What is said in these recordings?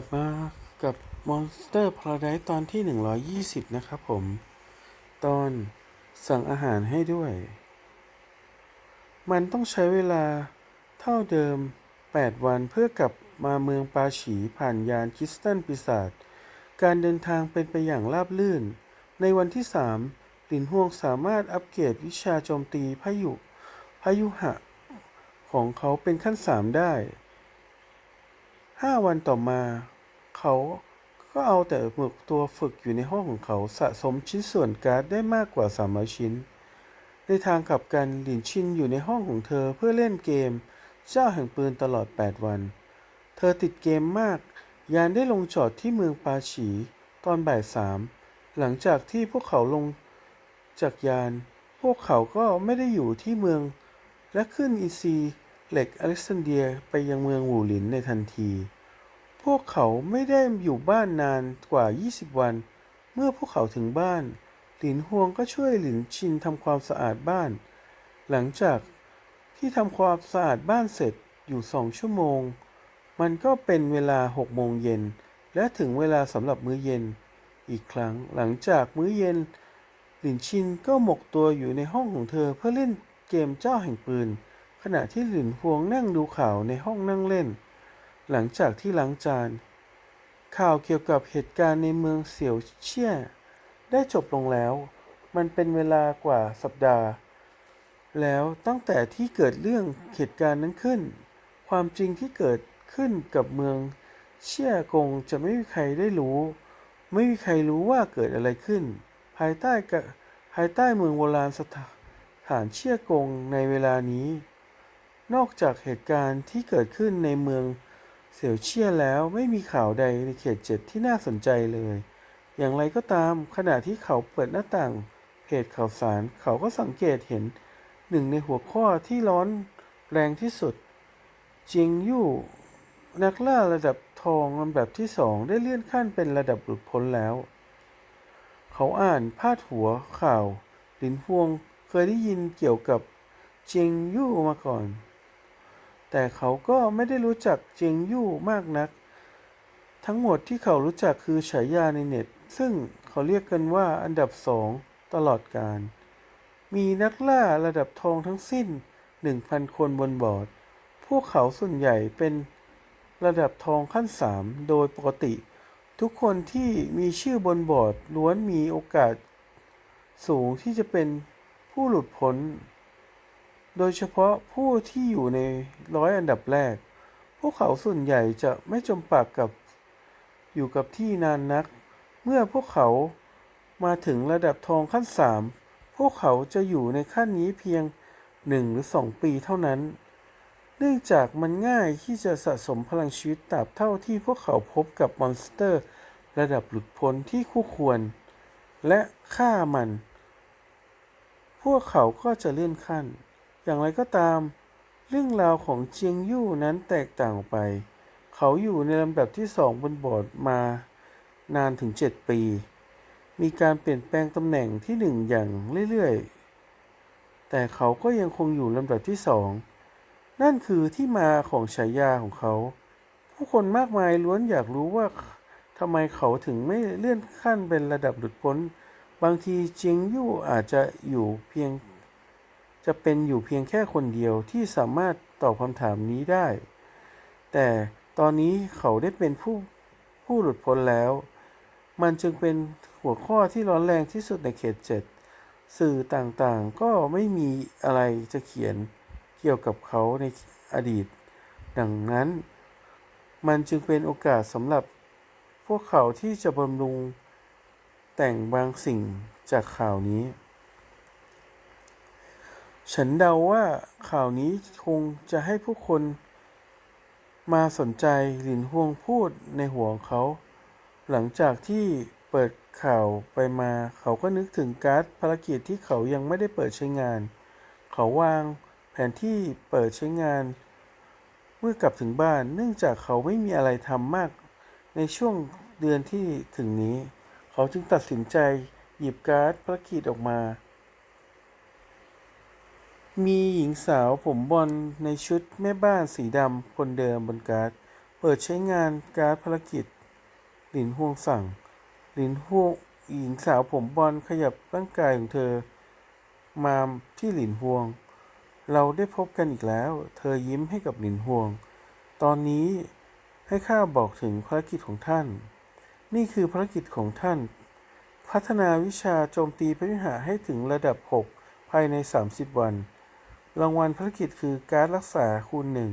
ลับมากับ Monster Paradise ตอนที่ 120 นะครับผม ตอนสั่งอาหารให้ด้วย มันต้องใช้เวลาเท่าเดิม 8 วันเพื่อกลับมาเมืองปาฉีผ่านยานคิสตันปีศาจการเดินทางเป็นไปอย่างราบรื่น ในวันที่3หลินฮวงสามารถอัปเกรดวิชาโจมตีพายุพายุหะ ของเขาเป็นขั้น 3 ได้ห้าวันต่อมา เขาก็เอาแต่หมึกตัวฝึกอยู่ในห้องของเขาสะสมชิ้นส่วนการ์ดได้มากกว่า300ชิ้น ในทางกลับกันหลินชินอยู่ในห้องของเธอเพื่อเล่นเกม เจ้าแห่งปืนตลอด 8 วัน เธอติดเกมมาก ยานได้ลงจอดที่เมืองปาฉี ตอนบ่ายสามหลังจากที่พวกเขาลงจากยาน พวกเขาก็ไม่ได้อยู่ที่เมือง และขึ้นอีซีเหล็กอเล็กซานเดียไปยังเมืองหูหลินในทันที พวกเขาไม่ได้อยู่บ้านนานกว่า 20 วัน เมื่อพวกเขาถึงบ้าน หลินฮวงก็ช่วยหลินชินทำความสะอาดบ้าน หลังจากที่ทำความสะอาดบ้านเสร็จอยู่สองชั่วโมง มันก็เป็นเวลาหกโมงเย็น และถึงเวลาสำหรับมื้อเย็น อีกครั้งหลังจากมื้อเย็น หลินชินก็หมกตัวอยู่ในห้องของเธอเพื่อเล่นเกมเจ้าแห่งปืน ขณะที่หลินฮวงนั่งดูข่าวในห้องนั่งเล่น หลังจากที่ล้างจาน ข่าวเกี่ยวกับเหตุการณ์ในเมืองเสี่ยวเชี่ย ได้จบลงแล้ว มันเป็นเวลากว่าสัปดาห์ แล้วตั้งแต่ที่เกิดเรื่องเหตุการณ์นั้นขึ้น ความจริงที่เกิดขึ้นกับเมืองเชี่ยกงจะไม่มีใครได้รู้ ไม่มีใครรู้ว่าเกิดอะไรขึ้น ภายใต้กะภายใต้เมืองโบราณสถานฐานเชี่ยกงในเวลานี้ นอกจากเหตุการณ์ที่เกิดขึ้นในเมือง เสี่ยวเชี่ยแล้วไม่มีข่าวใดในเขตเจ็ดที่น่าสนใจเลย อย่างไรก็ตามขณะที่เขาเปิดหน้าต่าง เพจข่าวสารเขาก็สังเกตเห็นหนึ่งในหัวข้อที่ร้อนแรงที่สุด เจียงยู่นักล่าระดับทองลำดับที่สองได้เลื่อนขั้นเป็นระดับหลุดพ้นแล้ว เขาอ่านพาดหัวข่าว หลินฮวงเคยได้ยินเกี่ยวกับเจียงยู่มาก่อน แต่เขาก็ไม่ได้รู้จักเจียงยู่มากนัก ทั้งหมดที่เขารู้จักคือฉายาในเน็ต ซึ่งเขาเรียกกันว่าอันดับสองตลอดการ มีนักล่าระดับทองทั้งสิ้น 1,000 คนบนบอร์ด พวกเขาส่วนใหญ่เป็นระดับทองขั้น 3 โดยปกติ ทุกคนที่มีชื่อบนบอร์ดล้วนมีโอกาสสูงที่จะเป็นผู้หลุดพ้น โดยเฉพาะผู้ที่อยู่ในร้อยอันดับแรก พวกเขาส่วนใหญ่จะไม่จมปากกับอยู่กับที่นานนัก เมื่อพวกเขามาถึงระดับทองขั้นสามพวกเขาจะอยู่ในขั้นนี้เพียงหนึ่งหรือสองปีเท่านั้น เนื่องจากมันง่ายที่จะสะสมพลังชีวิตตราบเท่าที่พวกเขาพบกับมอนสเตอร์ ระดับหลุดพ้นที่คู่ควร และฆ่ามัน พวกเขาก็จะเลื่อนขั้น อย่างไรก็ตาม เรื่องราวของเจียงยู่นั้นแตกต่างออกไป เขาอยู่ในลำดับที่สองบนบอร์ดมานานถึง 7 ปี มีการเปลี่ยนแปลงตำแหน่งที่หนึ่งอย่างเรื่อยๆ แต่เขาก็ยังคงอยู่ลำดับที่สอง นั่นคือที่มาของฉายาของเขา ผู้คนมากมายล้วนอยากรู้ว่าทำไมเขาถึงไม่เลื่อนขั้นเป็นระดับหลุดพ้น บางทีเจียงยู่อาจจะอยู่เพียง จะเป็นอยู่เพียงแค่คนเดียวที่สามารถตอบคำถามนี้ได้ แต่ตอนนี้เขาได้เป็นผู้ผู้หลุดพ้นแล้ว มันจึงเป็นหัวข้อที่ร้อนแรงที่สุดในเขตเจ็ดสื่อต่างๆก็ไม่มีอะไรจะเขียนเกี่ยวกับเขาในอดีต ดังนั้น มันจึงเป็นโอกาสสำหรับพวกเขาที่จะบำรุงแต่งบางสิ่งจากข่าวนี้ ฉันเดาว่าข่าวนี้คงจะให้ผู้คนมาสนใจหลินฮวงพูดในหัวของเขา หลังจากที่เปิดข่าวไปมาเขาก็นึกถึงการ์ดภารกิจที่เขายังไม่ได้เปิดใช้งาน เขาวางแผนที่เปิดใช้งาน เมื่อกลับถึงบ้าน เนื่องจากเขาไม่มีอะไรทำมากในช่วงเดือนที่ถึงนี้ เขาจึงตัดสินใจหยิบการ์ดภารกิจออกมา มีหญิงสาวผมบอลในชุดแม่บ้านสีดำคนเดิมบนการ์ด เปิดใช้งานการ์ดภารกิจ หลินฮวงสั่ง หลินฮวงหญิงสาวผมบอลขยับร่างกายของเธอ มาที่หลินฮวง เราได้พบกันอีกแล้ว เธอยิ้มให้กับหลินฮวง ตอนนี้ให้ข้าบอกถึงภารกิจของท่าน นี่คือภารกิจของท่าน พัฒนาวิชาโจมตีพระวิหาให้ถึงระดับ 6 ภายใน 30 วัน รางวัลภารกิจคือการรักษาคูณหนึ่ง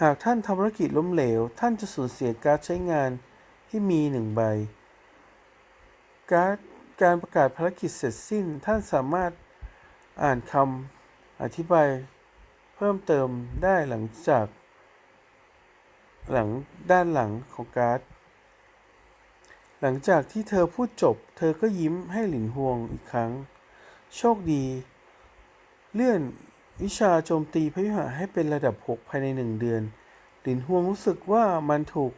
หากท่านทำภารกิจล้มเหลว ท่านจะสูญเสียการดใช้งานที่มีหนึ่งใบ การการประกาศภารกิจเสร็จสิ้น ท่านสามารถอ่านคำอธิบายเพิ่มเติมได้หลังจาก หลังด้านหลังของการ์ด หลังจากที่เธอพูดจบ เธอก็ยิ้มให้หลินฮวงอีกครั้ง โชคดี เลื่อนวิชาโจมตีพยุหะให้เป็นระดับ 6 ภายในหนึ่งเดือนหลินฮวงรู้สึกว่ามันถูก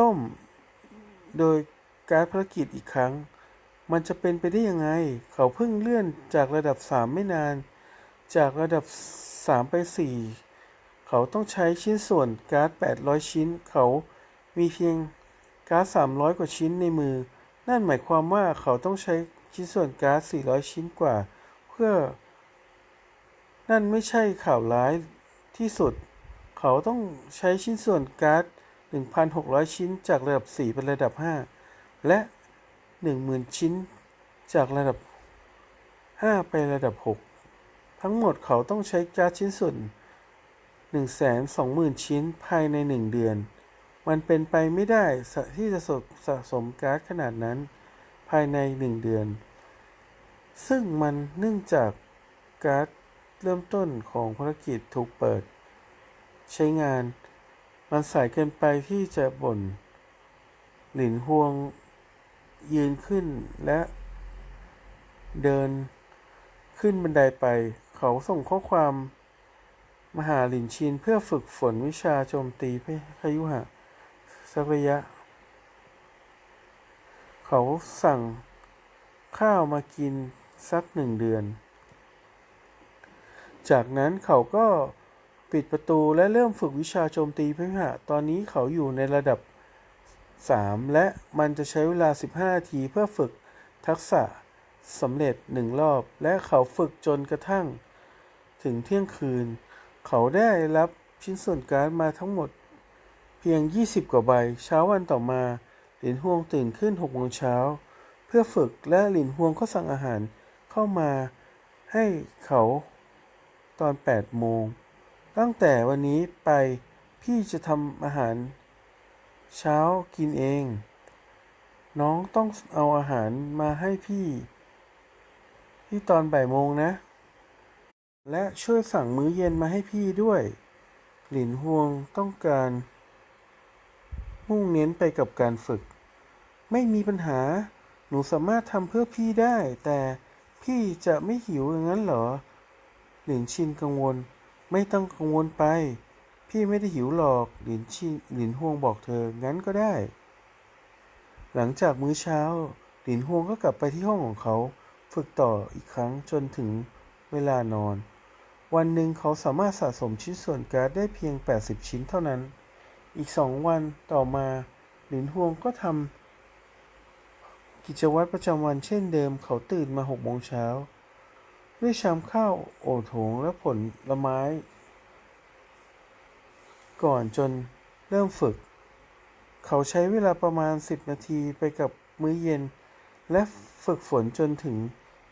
ต้ม โดยการภารกิจอีกครั้ง มันจะเป็นไปได้ยังไง เขาเพิ่งเลื่อนจากระดับ 3 ไม่นาน จากระดับ 3 ไป 4 เขาต้องใช้ชิ้นส่วนการ์ด 800 ชิ้น เขามีเพียงการ์ด 300 กว่าชิ้นในมือ นั่นหมายความว่าเขาต้องใช้ชิ้นส่วนการ์ด 400 ชิ้นกว่า พื่อ นั่นไม่ใช่ข่าวร้ายที่สุด เขาต้องใช้ชิ้นส่วนการ์ด1,600 ชิ้นจากระดับ 4 เป็นระดับ 5 และ 10,000 ชิ้นจากระดับ 5 ไประดับ 6 ทั้งหมดเขาต้องใช้การ์ดชิ้นส่วน 120,000 ชิ้นภายใน 1 เดือน มันเป็นไปไม่ได้ที่จะสะสมการ์ดขนาดนั้นภายใน 1 เดือน ซึ่งมันเนื่องจากการ์ดเริ่มต้นของภารกิจถูกเปิด ใช้งาน มันสายเกินไปที่จะบ่น หลินฮวง ยืนขึ้นและ เดินขึ้นบันไดไป เขาส่งข้อความมาหาหลินชินเพื่อฝึกฝนวิชาโจมตีพยุหะสักระยะ เขาสั่งข้าวมากิน สักหนึ่งเดือน จากนั้นเขาก็ปิดประตูและเริ่มฝึกวิชาโจมตีพยุหะตอนนี้เขาอยู่ในระดับ 3 และมันจะใช้เวลา 15 นาทีเพื่อฝึกทักษะสำเร็จหนึ่งรอบ และเขาฝึกจนกระทั่ง ถึงเที่ยงคืน เขาได้รับชิ้นส่วนการ์ดมาทั้งหมด เพียง 20 กว่าใบ เช้าวันต่อมา หลินฮวงตื่นขึ้น6โมงเช้า เพื่อฝึกและหลินฮวงก็สั่งอาหาร เข้ามาให้เขาตอน8โมง ตั้งแต่วันนี้ไปพี่จะทำอาหารเช้ากินเอง น้องต้องเอาอาหารมาให้พี่ ที่ตอนบ่ายโมงนะ และช่วยสั่งมื้อเย็นมาให้พี่ด้วย หลินฮวงต้องการ มุ่งเน้นไปกับการฝึก ไม่มีปัญหา หนูสามารถทำเพื่อพี่ได้ แต่ พี่จะไม่หิวอย่างนั้นเหรอ หลินชินกังวล ไม่ต้องกังวลไป พี่ไม่ได้หิวหรอก หลินชินหลินฮวงบอกเธอ งั้นก็ได้ หลังจากมื้อเช้า หลินฮวงก็กลับไปที่ห้องของเขา ฝึกต่ออีกครั้งจนถึงเวลานอน วันหนึ่งเขาสามารถสะสมชิ้นส่วนการ์ดได้เพียง 80 ชิ้นเท่านั้น อีกสองวันต่อมา หลินฮวงก็ทำ กิจวัตรประจำวันเช่นเดิมเขาตื่นมาหกโมงเช้า ด้วยชามข้าวโอโถงและผลลไม้ ก่อนจนเริ่มฝึก เขาใช้เวลาประมาณ 10 นาทีไปกับมื้อเย็น และฝึกฝนจนถึง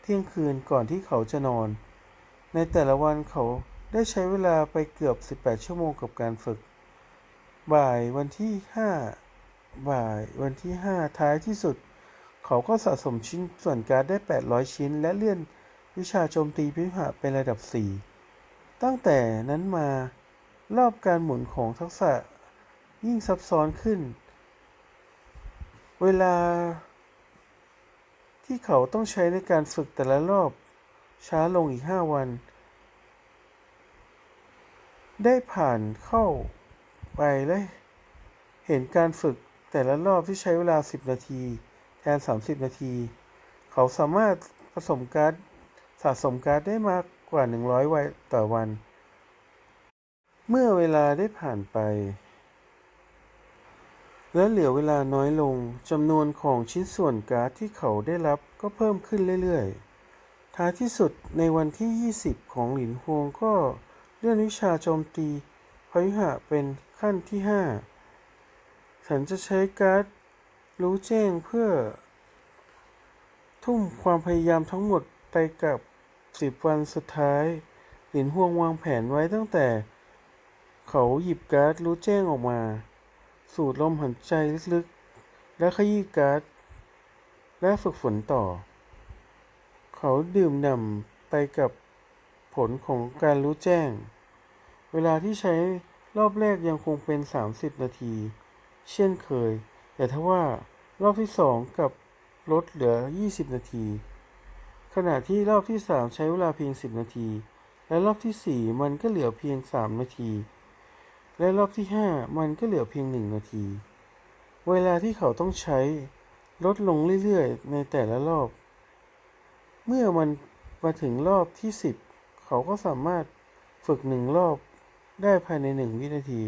เที่ยงคืนก่อนที่เขาจะนอน ในแต่ละวันเขาได้ใช้เวลาไปเกือบ 18 ชั่วโมงกับการฝึก บ่ายวันที่ 5 บ่ายวันที่ 5 ท้ายที่สุด เขาก็สะสมชิ้นส่วนการ์ดได้ 800 ชิ้น และเลื่อนวิชาโจมตีพิหะเป็นระดับ 4 ตั้งแต่นั้นมารอบการหมุนของทักษะยิ่งซับซ้อนขึ้น เวลาที่เขาต้องใช้ในการฝึกแต่ละรอบช้าลงอีก 5 วัน ได้ผ่านเข้าไปและเห็นการฝึกแต่ละรอบที่ใช้เวลา 10 นาที แทน 30 นาที เขาสามารถผสมการ์ดสะสมการ์ดได้มากกว่า 100ไวต่อวัน เมื่อเวลาได้ผ่านไป และเหลือเวลาน้อยลงจำนวนของชิ้นส่วนการ์ดที่เขาได้รับก็เพิ่มขึ้นเรื่อยๆ ท้ายที่สุดในวันที่ 20 ของหลินฮวงก็เลื่อนวิชาโจมตีพยุหะเป็นขั้นที่ 5 ฉันจะใช้การ์ด รู้แจ้งเพื่อ ทุ่มความพยายามทั้งหมดไปกับ10วันสุดท้าย หลินฮวงวางแผนไว้ตั้งแต่ เขาหยิบการ์ดรู้แจ้งออกมา สูดลมหายใจลึกๆ และขยี้การ์ด และฝึกฝนต่อ เขาดื่มด่ำไปกับผลของการรู้แจ้ง เวลาที่ใช้รอบแรกยังคงเป็น 30 นาที เช่นเคย แต่ทว่ารอบที่สองกับลดเหลือ 20 นาที ขณะที่รอบที่ 3 ใช้เวลาเพียง 10 นาที และรอบที่ 4 มันก็เหลือเพียง 3 นาที และรอบที่ 5 มันก็เหลือเพียง 1 นาที เวลาที่เขาต้องใช้ลดลงเรื่อยๆ ในแต่ละรอบ เมื่อมันมาถึงรอบที่ 10 เขาก็สามารถฝึกหนึ่งรอบได้ภายใน 1 วินาที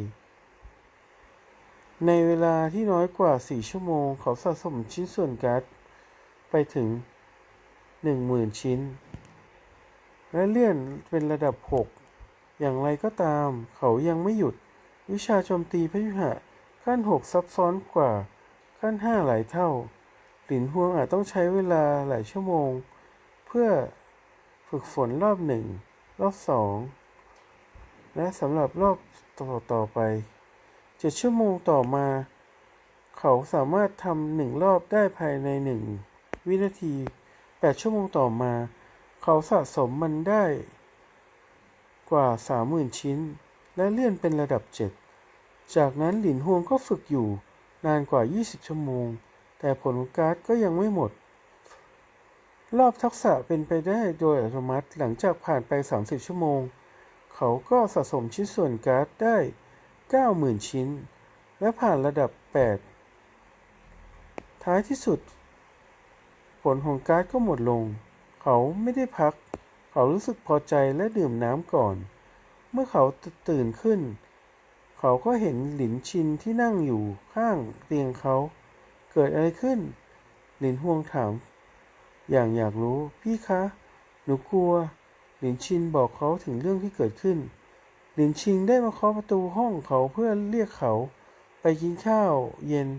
ในเวลาที่น้อยกว่า 4 ชั่วโมง เขาสะสมชิ้นส่วนการ์ดไปถึง 10,000 ชิ้น และเลื่อนเป็นระดับ 6 อย่างไรก็ตาม เขายังไม่หยุด วิชาโจมตีพยุหะขั้น 6 ซับซ้อนกว่า ขั้น 5 หลายเท่า หลินฮวงอาจต้องใช้เวลาหลายชั่วโมง เพื่อฝึกฝนรอบหนึ่ง รอบสอง และสำหรับรอบต่อต่อไป เจ็ดชั่วโมงต่อมา เขาสามารถทำหนึ่งรอบได้ภายในหนึ่งวินาทีแปดชั่วโมงต่อมา เขาสะสมมันได้กว่าสามหมื่นชิ้น และเลื่อนเป็นระดับเจ็ดจากนั้นหลินฮวงก็ฝึกอยู่นานกว่า 20 ชั่วโมง แต่ผลของการ์ดก็ยังไม่หมด รอบทักษะเป็นไปได้โดยอัตโนมัติหลังจากผ่านไป 30 ชั่วโมง เขาก็สะสมชิ้นส่วนการ์ดได้ 90,000 ชิ้น และผ่านระดับ 8 ท้ายที่สุด ผลของการ์ดก็หมดลง เขาไม่ได้พัก เขารู้สึกพอใจและดื่มน้ำก่อน เมื่อเขาตื่นขึ้น เขาก็เห็นหลินชินที่นั่งอยู่ข้างเตียงเขา เกิดอะไรขึ้น หลินฮวงถาม อย่างอยากรู้พี่คะ หนูกลัว หลินชินบอกเขาถึงเรื่องที่เกิดขึ้น หลินชิงได้มาเคาะประตูห้องเขาเพื่อเรียกเขาไปกินข้าวเย็น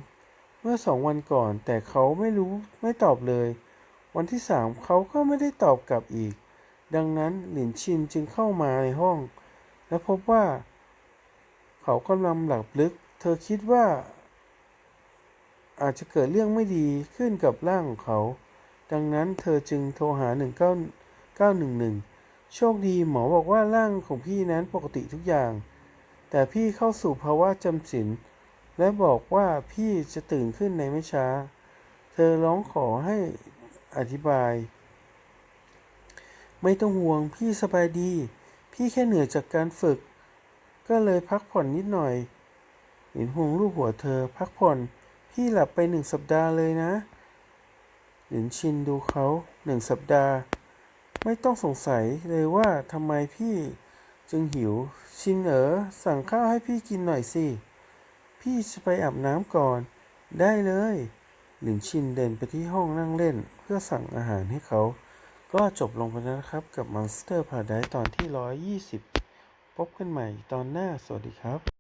เมื่อสองวันก่อน แต่เขาไม่รู้ไม่ตอบเลย วันที่สามเขาก็ไม่ได้ตอบกลับอีก ดังนั้นหลินชินจึงเข้ามาในห้อง และพบว่า เขากำลังหลับลึก เธอคิดว่า อาจจะเกิดเรื่องไม่ดีขึ้นกับร่างของเขา ดังนั้นเธอจึงโทรหา 19911 โชคดีหมอบอกว่าร่างของพี่นั้นปกติทุกอย่าง แต่พี่เข้าสู่ภาวะจำศีลและบอกว่าพี่จะตื่นขึ้นในไม่ช้า เธอร้องขอให้อธิบาย ไม่ต้องห่วงพี่สบายดี พี่แค่เหนื่อยจากการฝึก ก็เลยพักผ่อนนิดหน่อยหลินห่วงลูบหัวเธอพักผ่อน พี่หลับไปหนึ่งสัปดาห์เลยนะหลินชินดูเขาหนึ่งสัปดาห์ ไม่ต้องสงสัยเลยว่าทำไมพี่จึงหิว ชินเอ๋อสั่งข้าวให้พี่กินหน่อยสิ พี่จะไปอาบน้ำก่อน ได้เลย หลินชินเดินไปที่ห้องนั่งเล่น เพื่อสั่งอาหารให้เขา ก็จบลงไปแล้วนะครับกับ Monster Paradise ตอนที่ 120 พบกันใหม่ตอนหน้าสวัสดีครับ